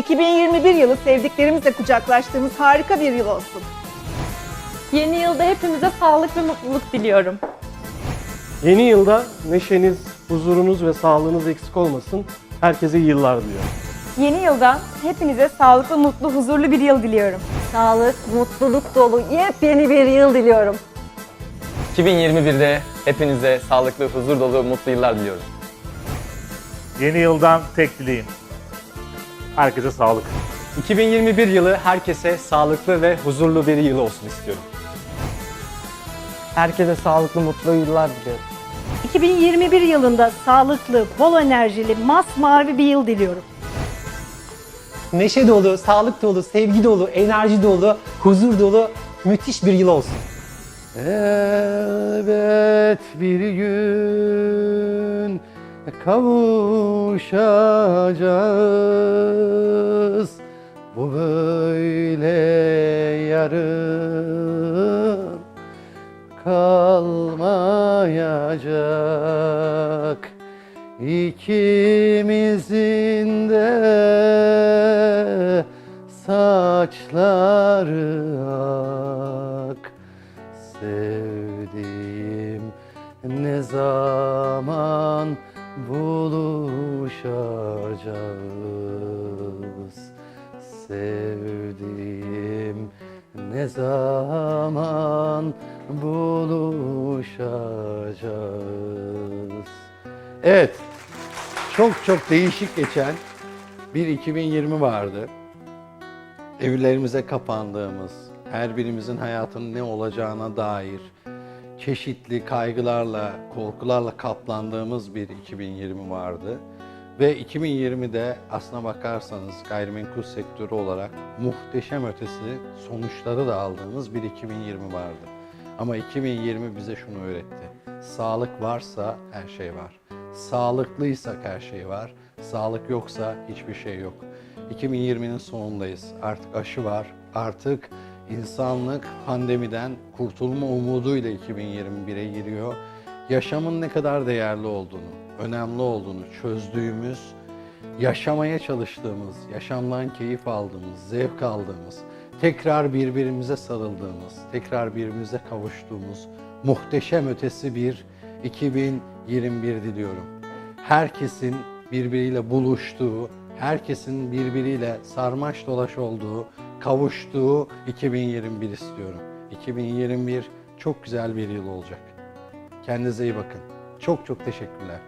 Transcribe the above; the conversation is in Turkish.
2021 yılı sevdiklerimizle kucaklaştığımız harika bir yıl olsun. Yeni yılda hepimize sağlık ve mutluluk diliyorum. Yeni yılda neşeniz, huzurunuz ve sağlığınız eksik olmasın. Herkese iyi yıllar diliyorum. Yeni yıldan hepinize sağlıklı, mutlu, huzurlu bir yıl diliyorum. Sağlık, mutluluk dolu yepyeni bir yıl diliyorum. 2021'de hepinize sağlıklı, huzur dolu, mutlu yıllar diliyorum. Yeni yıldan tek dileğim. Herkese sağlık. 2021 yılı herkese sağlıklı ve huzurlu bir yıl olsun istiyorum. Herkese sağlıklı, mutlu yıllar diliyorum. 2021 yılında sağlıklı, bol enerjili, masmavi bir yıl diliyorum. Neşe dolu, sağlık dolu, sevgi dolu, enerji dolu, huzur dolu müthiş bir yıl olsun. Elbet bir gün kavuşacağız. Bu böyle yarın kalmayacak. İkimizin de saçları ak. Sevdiğim ne zaman Sevdiğim ne zaman buluşacağız Evet, çok çok değişik geçen bir 2020 vardı evlerimize kapandığımız, her birimizin hayatının ne olacağına dair çeşitli kaygılarla, korkularla kaplandığımız bir 2020 vardı. Ve 2020'de aslına bakarsanız gayrimenkul sektörü olarak muhteşem ötesi sonuçları da aldığımız bir 2020 vardı. Ama 2020 bize şunu öğretti. Sağlık varsa her şey var. Sağlıklıysak her şey var. Sağlık yoksa hiçbir şey yok. 2020'nin sonundayız. Artık aşı var. Artık insanlık pandemiden kurtulma umuduyla 2021'e giriyor. Yaşamın ne kadar değerli olduğunu, önemli olduğunu çözdüğümüz, yaşamaya çalıştığımız, yaşamdan keyif aldığımız, zevk aldığımız, tekrar birbirimize sarıldığımız, tekrar birbirimize kavuştuğumuz muhteşem ötesi bir 2021 diliyorum. Herkesin birbiriyle buluştuğu, herkesin birbiriyle sarmaş dolaş olduğu, kavuştuğu 2021 istiyorum. 2021 çok güzel bir yıl olacak. Kendinize iyi bakın. Çok çok teşekkürler.